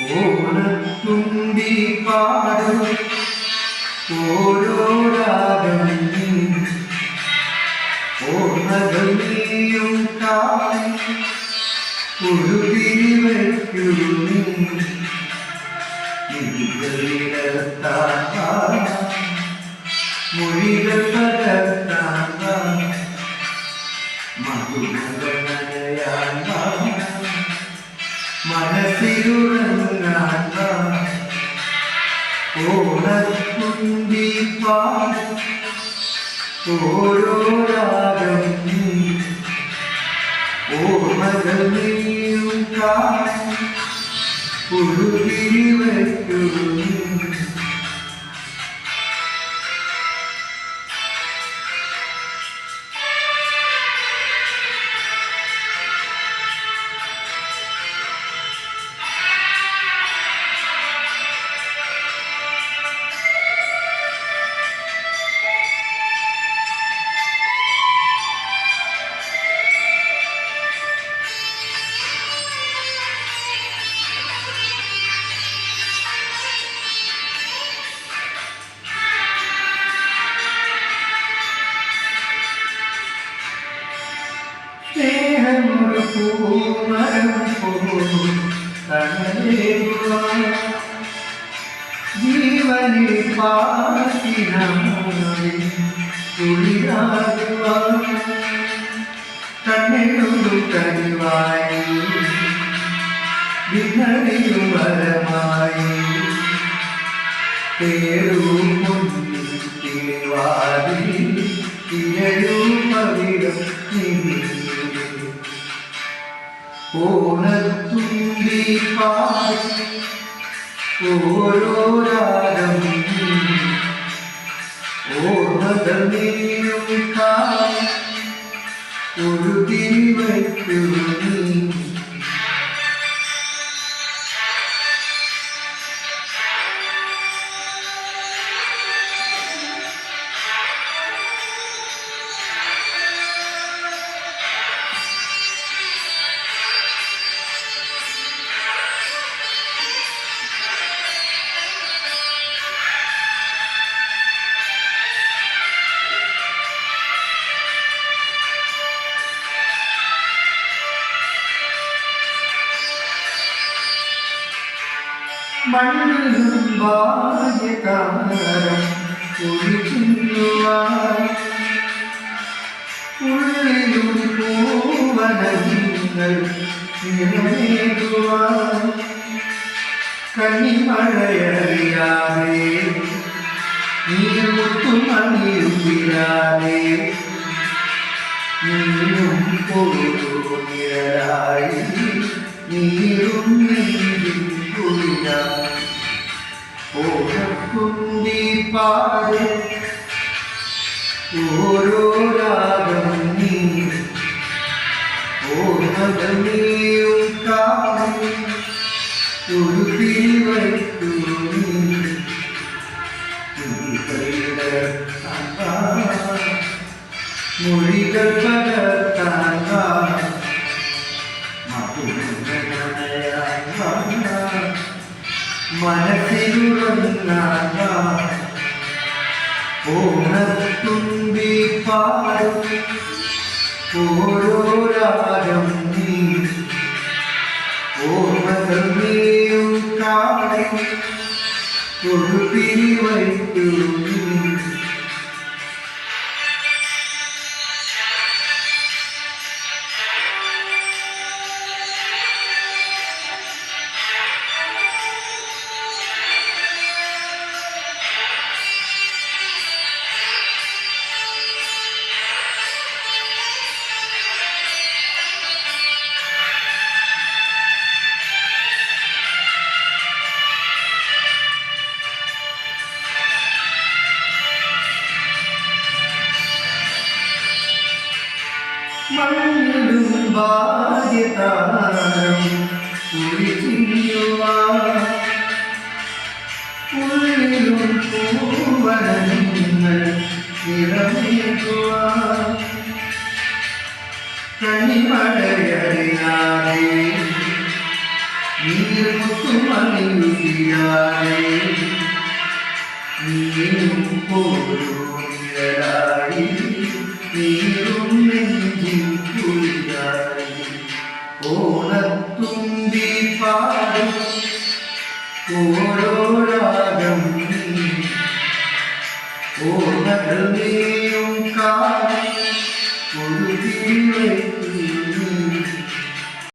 ഓണത്തുമ്പി പാടും. ഓരോ രാഗം നീയും കാണും. ഒരു തിരിവയ്ക്കു നീ പാടും ഓരോ രാഗം നീ ഓർമ്മകൾ നീയും കാണും. ഒരു തിരിവയ്ക്കു നീ സ്നേഹമൊരു പൂമരം പോലും തണലേകുവാൻ ജീവനിൽ പാസിനായി കുളിരാകുവാൻ കണ്ണിലൊരു കരുവായി വിനടിയും വരമായി തിരയും പവിഴം ഓണത്തുമ്പി പാടി ഓരോ രാഗം ഓർമ്മകൾ കാ ഒരു തിരിവയ്ക്കു മണ്ണിലും ബാല്യകാലം കുളിച്ചുവാൻ ഉള്ളിലും പൂവനങ്ങൾ നിറമേകുവാൻ കന്നിമഴയറിയാതെ നീർമുത്തുമണിയുമിരാതെ നീയും പോരു നിഴലായി ഓരോ രാഗം നീ ഓർമ്മകൾ നീയും കാണും ഒരു തീവയ്ക്കു നീ മൊഴികൾ പകർത്താൻ മനസ്സിലുറങ്ങാൻ ഓണത്തുമ്പി പാടും ഓരോ രാഗം നീ ഓർമ്മകൾ നീയും കാണും ഒരു തിരിവയ്ക്കു മണ്ണിടും ബാധ്യതാരം. ഉള്ളിലും പൂവനങ്ങൾ നിറമേകുക കനിമഴയറിയാതെ നീർമുത്തുമണിയുതിയാതെ നീരും പോലും നീരും ഓണത്തുമ്പി പാടും ഓരോരാഗം ഓർമ്മകൾ നീയും കാണും ഒരു തീവയ്ക്കും